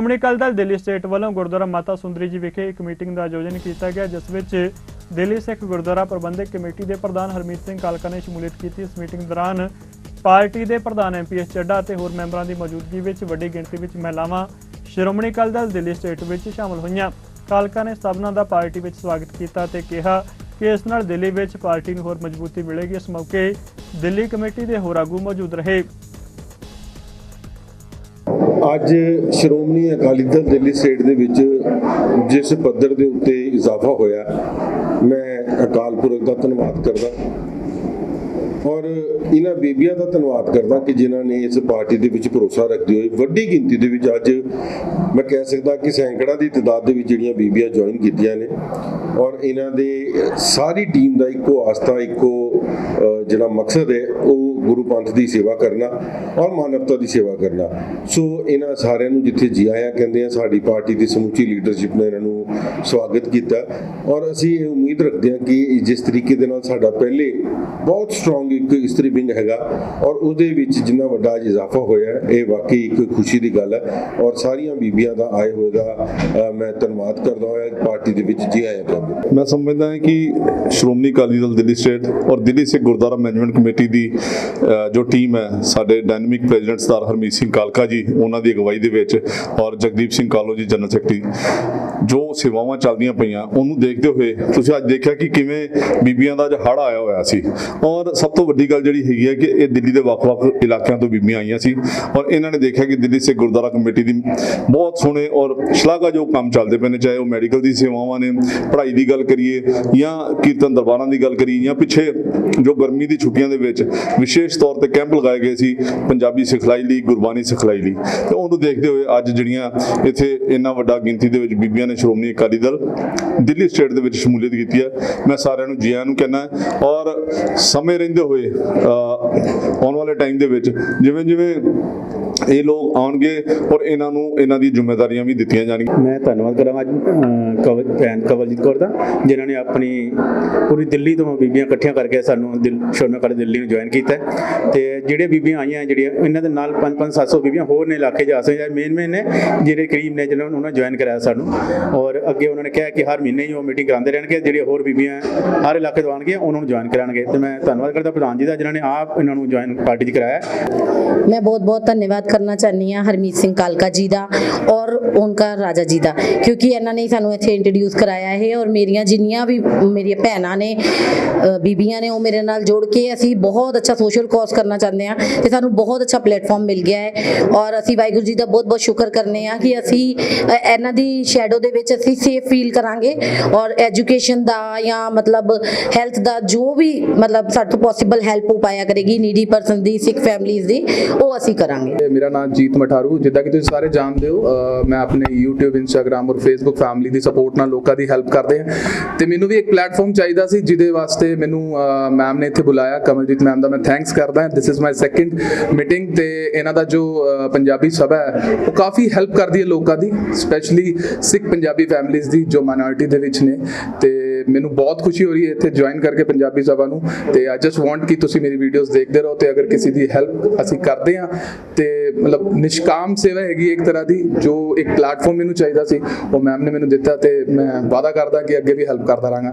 Shiromani Akali Dal Delhi state ਵੱਲੋਂ ਗੁਰਦੁਆਰਾ ਮਾਤਾ ਸੁੰਦਰੀ ਜੀ ਵਿਖੇ ਇੱਕ ਮੀਟਿੰਗ ਦਾ ਆਯੋਜਨ ਕੀਤਾ ਗਿਆ, ਜਿਸ ਵਿੱਚ ਦਿੱਲੀ ਸਿੱਖ ਗੁਰਦੁਆਰਾ ਪ੍ਰਬੰਧਕ ਕਮੇਟੀ ਦੇ ਪ੍ਰਧਾਨ ਹਰਮੀਤ ਸਿੰਘ ਕਾਲਕਾ ਨੇ ਸ਼ਮੂਲੀਅਤ ਕੀਤੀ। ਇਸ ਮੀਟਿੰਗ ਦੌਰਾਨ ਪਾਰਟੀ ਦੇ ਪ੍ਰਧਾਨ ਐਮਪੀਐਸ ਚੱਡਾ ਅਤੇ ਹੋਰ ਮੈਂਬਰਾਂ ਦੀ ਮੌਜੂਦਗੀ ਵਿੱਚ ਵੱਡੀ ਗਿਣਤੀ ਵਿੱਚ ਮਹਿਲਾਵਾਂ ਸ਼੍ਰੋਮਣੀ ਅਕਾਲੀ ਦਲ ਦਿੱਲੀ ਸਟੇਟ ਵਿੱਚ ਸ਼ਾਮਲ ਹੋਈਆਂ। ਕਾਲਕਾ ਨੇ ਸਭਨਾਂ ਦਾ ਪਾਰਟੀ ਵਿੱਚ ਸਵਾਗਤ ਕੀਤਾ ਤੇ ਕਿਹਾ ਕਿ ਇਸ ਨਾਲ ਦਿੱਲੀ ਵਿੱਚ ਪਾਰਟੀ ਨੂੰ ਹੋਰ ਮਜ਼ਬੂਤੀ ਮਿਲੇਗੀ। ਇਸ ਮੌਕੇ ਦਿੱਲੀ ਕਮੇਟੀ ਦੇ ਹੋਰ ਆਗੂ ਮੌਜੂਦ ਰਹੇ। ਅੱਜ ਸ਼੍ਰੋਮਣੀ ਅਕਾਲੀ ਦਲ ਦਿੱਲੀ ਸਟੇਟ ਦੇ ਵਿੱਚ ਜਿਸ ਪੱਧਰ ਦੇ ਉੱਤੇ ਇਜ਼ਾਫਾ ਹੋਇਆ, ਮੈਂ ਅਕਾਲ ਪੁਰਖ ਦਾ ਧੰਨਵਾਦ ਕਰਦਾ। ਔਰ ਇਹਨਾਂ ਬੀਬੀਆਂ ਦਾ ਧੰਨਵਾਦ ਕਰਦਾ ਕਿ ਜਿਨ੍ਹਾਂ ਨੇ ਇਸ ਪਾਰਟੀ ਦੇ ਵਿੱਚ ਭਰੋਸਾ ਰੱਖਦੇ ਹੋਏ ਵੱਡੀ ਗਿਣਤੀ ਦੇ ਵਿੱਚ ਅੱਜ ਮੈਂ ਕਹਿ ਸਕਦਾ ਕਿ ਸੈਂਕੜਾਂ ਦੀ ਤਾਦਾਦ ਦੇ ਵਿੱਚ ਜਿਹੜੀਆਂ ਬੀਬੀਆਂ ਜੁਆਇਨ ਕੀਤੀਆਂ ਨੇ। ਔਰ ਇਹਨਾਂ ਦੇ ਸਾਰੀ ਟੀਮ ਦਾ ਇੱਕੋ ਆਸਥਾ, ਇੱਕੋ ਜਿਹੜਾ ਮਕਸਦ ਹੈ, ਉਹ ਗੁਰੂ ਪੰਥ ਦੀ ਸੇਵਾ ਕਰਨਾ ਔਰ ਮਾਨਵਤਾ ਦੀ ਸੇਵਾ ਕਰਨਾ। ਸੋ ਇਹਨਾਂ ਸਾਰਿਆਂ ਨੂੰ ਜਿੱਥੇ ਜੀ ਆਇਆਂ ਕਹਿੰਦੇ ਆ, ਸਾਡੀ ਪਾਰਟੀ ਦੀ ਸਮੁੱਚੀ ਲੀਡਰਸ਼ਿਪ ਨੇ ਇਹਨਾਂ ਨੂੰ ਸਵਾਗਤ ਕੀਤਾ। ਔਰ ਅਸੀਂ ਇਹ ਉਮੀਦ ਰੱਖਦੇ ਹਾਂ ਕਿ ਜਿਸ ਤਰੀਕੇ ਦੇ ਨਾਲ ਸਾਡਾ ਪਹਿਲੇ ਬਹੁਤ ਸਟਰੋਂਗ ਇੱਕ ਇਸਤਰੀ ਵਿੰਗ ਹੈਗਾ ਔਰ ਉਹਦੇ ਵਿੱਚ ਜਿੰਨਾ ਵੱਡਾ ਅੱਜ ਇਜ਼ਾਫਾ ਹੋਇਆ, ਇਹ ਵਾਕਈ ਇੱਕ ਖੁਸ਼ੀ ਦੀ ਗੱਲ ਹੈ। ਔਰ ਸਾਰੀਆਂ ਬੀਬੀਆਂ ਦਾ ਆਏ ਹੋਏ ਦਾ ਮੈਂ ਧੰਨਵਾਦ ਕਰਦਾ ਹੋਇਆ ਪਾਰਟੀ ਦੇ ਵਿੱਚ ਜੀ ਆਇਆ ਕਹਿੰਦੇ ਮੈਂ ਸਮਝਦਾ ਹਾਂ ਕਿ ਸ਼੍ਰੋਮਣੀ ਅਕਾਲੀ ਦਲ ਦਿੱਲੀ ਸਟੇਟ ਔਰ ਦਿੱਲੀ ਸਿੱਖ ਗੁਰਦੁਆਰਾ ਮੈਨੇਜਮੈਂਟ ਕਮੇਟੀ ਦੀ ਜੋ ਟੀਮ ਹੈ, ਸਾਡੇ ਡਾਇਨਾਮਿਕ ਪ੍ਰੈਜ਼ੀਡੈਂਟ ਸਰਦਾਰ ਹਰਮੀਤ ਸਿੰਘ ਕਾਲਕਾ ਜੀ, ਉਹਨਾਂ ਦੀ ਅਗਵਾਈ ਦੇ ਵਿੱਚ ਔਰ ਜਗਦੀਪ ਸਿੰਘ ਕਾਲੋ ਜੀ, ਜਨਰਲ ਸੈਕਟਰੀ ਜੋ ਸੇਵਾਵਾਂ ਚੱਲਦੀਆਂ ਪਈਆਂ, ਉਹਨੂੰ ਦੇਖਦੇ ਹੋਏ ਤੁਸੀਂ ਅੱਜ ਦੇਖਿਆ ਕਿ ਕਿਵੇਂ ਬੀਬੀਆਂ ਦਾ ਅੱਜ ਹੜ੍ਹ ਆਇਆ ਹੋਇਆ ਸੀ। ਔਰ ਸਭ ਤੋਂ ਵੱਡੀ ਗੱਲ ਜਿਹੜੀ ਹੈਗੀ ਹੈ ਕਿ ਇਹ ਦਿੱਲੀ ਦੇ ਵੱਖ-ਵੱਖ ਇਲਾਕਿਆਂ ਤੋਂ ਬੀਬੀਆਂ ਆਈਆਂ ਸੀ ਔਰ ਇਹਨਾਂ ਨੇ ਦੇਖਿਆ ਕਿ ਦਿੱਲੀ ਸਿੱਖ ਗੁਰਦੁਆਰਾ ਕਮੇਟੀ ਦੀ ਬਹੁਤ ਸੋਹਣੇ ਔਰ ਸ਼ਲਾਘਾਯੋਗ ਕੰਮ ਚੱਲਦੇ ਪਏ ਨੇ, ਚਾਹੇ ਉਹ ਮੈਡੀਕਲ ਦੀ ਸੇਵਾਵਾਂ ਨੇ, ਪੜ੍ਹਾਈ ਦੀ ਗੱਲ ਕਰੀਏ ਜਾਂ ਕੀਰਤਨ ਦਰਬਾਰਾਂ ਦੀ ਗੱਲ ਕਰੀਏ ਜਾਂ ਪਿੱਛੇ ਜੋ ਗਰਮੀ ਦੀ ਛੁੱਟੀਆਂ ਦੇ ਵਿੱਚ ਵਿਸ਼ੇਸ਼ ਤੌਰ ਤੇ ਕੈਂਪ ਲਗਾਏ ਗਏ ਸੀ ਪੰਜਾਬੀ ਸਿਖਲਾਈ ਲਈ, ਗੁਰਬਾਣੀ ਸਿਖਲਾਈ ਲਈ। ਤੇ ਉਹਨੂੰ ਦੇਖਦੇ ਹੋਏ ਅੱਜ ਜਿਹੜੀਆਂ ਇੱਥੇ ਇੰਨਾ ਵੱਡਾ ਗਿਣਤੀ ਦੇ ਵਿੱਚ ਬੀਬੀਆਂ ਨੇ, ਸ਼੍ਰੋਮਣੀ ਅਕਾਲੀ ਦਲ ਦਿੱਲੀ ਸਟੇਟ ਦੇ ਵਿੱਚ ਸ਼ਮੂਲੀਅਤ ਕੀਤੀ ਹੈ। ਮੈਂ ਸਾਰਿਆਂ ਨੂੰ, ਜੀਆਂ ਨੂੰ ਕਹਿਣਾ ਔਰ ਸਮੇਂ ਰਹਿੰਦੇ ਹੋਏ ਆਉਣ ਵਾਲੇ ਟਾਈਮ ਦੇ ਵਿੱਚ ਜਿਵੇਂ ਜਿਵੇਂ ਇਹ ਲੋਕ ਆਉਣਗੇ ਔਰ ਇਹਨਾਂ ਨੂੰ ਇਹਨਾਂ ਦੀ ਜ਼ਿੰਮੇਵਾਰੀਆਂ ਵੀ ਦਿੱਤੀਆਂ ਜਾਣਗੀਆਂ। ਮੈਂ ਧੰਨਵਾਦ ਕਰਾਂ ਅੱਜ ਕਵਲ ਭੈਣ ਕਵਲਜੀਤ ਕੌਰ ਦਾ ਜਿਨ੍ਹਾਂ ਨੇ ਆਪਣੀ ਪੂਰੀ ਦਿੱਲੀ ਤੋਂ ਬੀਬੀਆਂ ਇਕੱਠੀਆਂ ਕਰਕੇ ਸਾਨੂੰ ਦਿਲ ਸ਼ੋਨਾ ਕਰ ਦਿੱਲੀ ਨੂੰ ਜੁਆਇਨ ਕੀਤਾ ਤੇ ਜਿਹੜੇ ਬੀਬੀਆਂ ਆਈਆਂ ਜਿਹੜੀਆਂ ਇਹਨਾਂ ਦੇ ਨਾਲ 5-5 700 ਬੀਬੀਆਂ ਹੋਰ ਨੇ ਇਲਾਕੇ ਜਾ ਸਕਦੇ ਮੇਨ ਮੇਨ ਨੇ ਜਿਹੜੇ ਕਰੀਮ ਨੇ ਜਿਹਨਾਂ ਉਹਨਾਂ ਜੁਆਇਨ ਕਰਾਇਆ ਸਾਨੂੰ। ਔਰ ਅੱਗੇ ਉਹਨਾਂ ਨੇ ਕਿਹਾ ਕਿ ਹਰ ਮਹੀਨੇ ਹੀ ਉਹ ਮੀਟਿੰਗ ਕਰਾਉਂਦੇ ਰਹਿਣਗੇ ਜਿਹੜੇ ਹੋਰ ਬੀਬੀਆਂ ਹਰ ਇਲਾਕੇ ਤੋਂ ਆਣਗੇ ਉਹਨਾਂ ਨੂੰ ਜੁਆਇਨ ਕਰਾਣਗੇ ਤੇ ਮੈਂ ਧੰਨਵਾਦ ਕਰਦਾ ਪ੍ਰਧਾਨ ਜੀ ਦਾ ਜਿਨ੍ਹਾਂ ਨੇ ਆਪ ਇਹਨਾਂ ਨੂੰ ਜੁਆਇਨ ਪਾਰਟੀ 'ਚ ਕਰਾਇਆ। ਮੈਂ ਬਹੁਤ ਬਹੁਤ ਧੰਨਵਾਦ ਕਰਨਾ ਚਾਹਨੀ ਆ ਹਰਮੀਤ ਸਿੰਘ ਕਾਲਕਾ ਜੀ ਦਾ ਔਰ ਉਹਨਾਂ ਰਾਜਾ ਜੀ ਦਾ, ਕਿਉਂਕਿ ਇਹਨਾਂ ਨੇ ਸਾਨੂੰ ਇੱਥੇ ਇੰਟਰੋਡਿਊਸ ਕਰਾਇਆ ਹੈ ਔਰ ਮੇਰੀਆਂ ਜਿੰਨੀਆਂ ਵੀ ਮੇਰੀਆਂ ਭੈਣਾਂ ਨੇ ਬੀਬੀਆਂ ਨੇ ਉਹ ਮੇਰੇ ਨਾਲ ਜੋੜ ਕੇ ਅਸੀਂ ਬਹੁਤ ਅੱਛਾ ਸੋਸ਼ਲ ਕੋਰਸ ਕਰਨਾ ਚਾਹੁੰਦੇ ਆ ਤੇ ਸਾਨੂੰ ਬਹੁਤ ਅੱਛਾ ਪਲੇਟਫਾਰਮ ਮਿਲ ਗਿਆ ਹੈ ਔਰ ਅਸੀਂ ਵਾਹਿਗੁਰੂ ਜੀ ਦਾ ਬਹੁਤ ਬਹੁਤ ਸ਼ੁਕਰ ਕਰਨੇ ਆ ਕਿ ਅਸੀਂ ਇਹਨਾਂ ਦੀ ਸ਼ੈਡੋ ਦੇ ਵਿੱਚ ਅਸੀਂ ਸੇਫ ਫੀਲ ਕਰਾਂਗੇ ਔਰ ਐਜੂਕੇਸ਼ਨ ਦਾ ਜਾਂ ਮਤਲਬ ਹੈਲਥ ਦਾ ਜੋ ਵੀ ਮਤਲਬ ਸਾਡੇ ਤੋਂ ਪੋਸੀਬਲ ਹੈਲਪ ਹੋ ਪਾਇਆ ਕਰੇਗੀ ਨੀਡੀ ਪਰਸਨ ਦੀ ਸਿੱਖ ਫੈਮਲੀਜ਼ ਦੀ, ਉਹ ਅਸੀਂ ਕਰਾਂਗੇ। ਮੇਰਾ ਨਾਮ ਜੀਤ ਮਠਾਰੂ, ਜਿੱਦਾਂ ਕਿ ਤੁਸੀਂ ਸਾਰੇ ਜਾਣਦੇ ਹੋ ਮੈਂ ਆਪਣੇ YouTube, Instagram ਔਰ Facebook ਫੈਮਿਲੀ ਦੀ ਸਪੋਰਟ ਨਾਲ ਲੋਕਾਂ ਦੀ ਹੈਲਪ ਕਰਦੇ ਹਾਂ। ਤੇ ਮੈਨੂੰ ਵੀ ਇੱਕ ਪਲੇਟਫਾਰਮ ਚਾਹੀਦਾ ਸੀ, ਜਿਹਦੇ ਵਾਸਤੇ ਮੈਨੂੰ ਮੈਮ ਨੇ ਇੱਥੇ ਬੁਲਾਇਆ, ਕਮਲਜੀਤ ਮੈਮ ਦਾ ਮੈਂ ਥੈਂਕਸ ਕਰਦਾ ਹਾਂ। This is my second meeting ਤੇ ਇਹਨਾਂ ਦਾ ਜੋ ਪੰਜਾਬੀ ਸਭਾ ਹੈ, ਉਹ ਕਾਫੀ ਹੈਲਪ ਕਰਦੀ ਹੈ ਲੋਕਾਂ ਦੀ ਸਪੈਸ਼ਲੀ ਸਿੱਖ ਪੰਜਾਬੀ ਫੈਮਿਲੀਜ਼ ਦੀ ਜੋ ਮਾਈਨੋਰਿਟੀ ਦੇ ਵਿੱਚ ਨੇ। ਤੇ ਮੈਨੂੰ ਬਹੁਤ ਖੁਸ਼ੀ ਹੋ ਰਹੀ ਹੈ ਇੱਥੇ ਜੁਆਇਨ ਕਰਕੇ ਪੰਜਾਬੀ ਸਭਾ ਨੂੰ ਤੇ ਆਈ ਜਸਟ ਵਾਂਟ ਕਿ ਤੁਸੀਂ ਮੇਰੀ ਵੀਡੀਓਜ਼ ਦੇਖਦੇ ਰਹੋ ਤੇ ਅਗਰ ਕਿਸੇ ਦੀ ਹੈਲਪ ਅਸੀਂ ਕਰਦੇ ਹਾਂ ਤੇ ਮਤਲਬ ਨਿਸ਼ਕਾਮ ਸੇਵਾ ਹੈਗੀ ਇੱਕ ਤਰ੍ਹਾਂ ਦੀ ਜੋ ਇੱਕ ਪਲੇਟਫਾਰਮ ਮੈਨੂੰ ਚਾਹੀਦਾ ਸੀ, ਉਹ ਮੈਮ ਨੇ ਮੈਨੂੰ ਦਿੱਤਾ ਤੇ ਮੈਂ ਵਾਅਦਾ ਕਰਦਾ ਕਿ ਅੱਗੇ ਵੀ ਹੈਲਪ ਕਰਦਾ ਰਹਾਂਗਾ।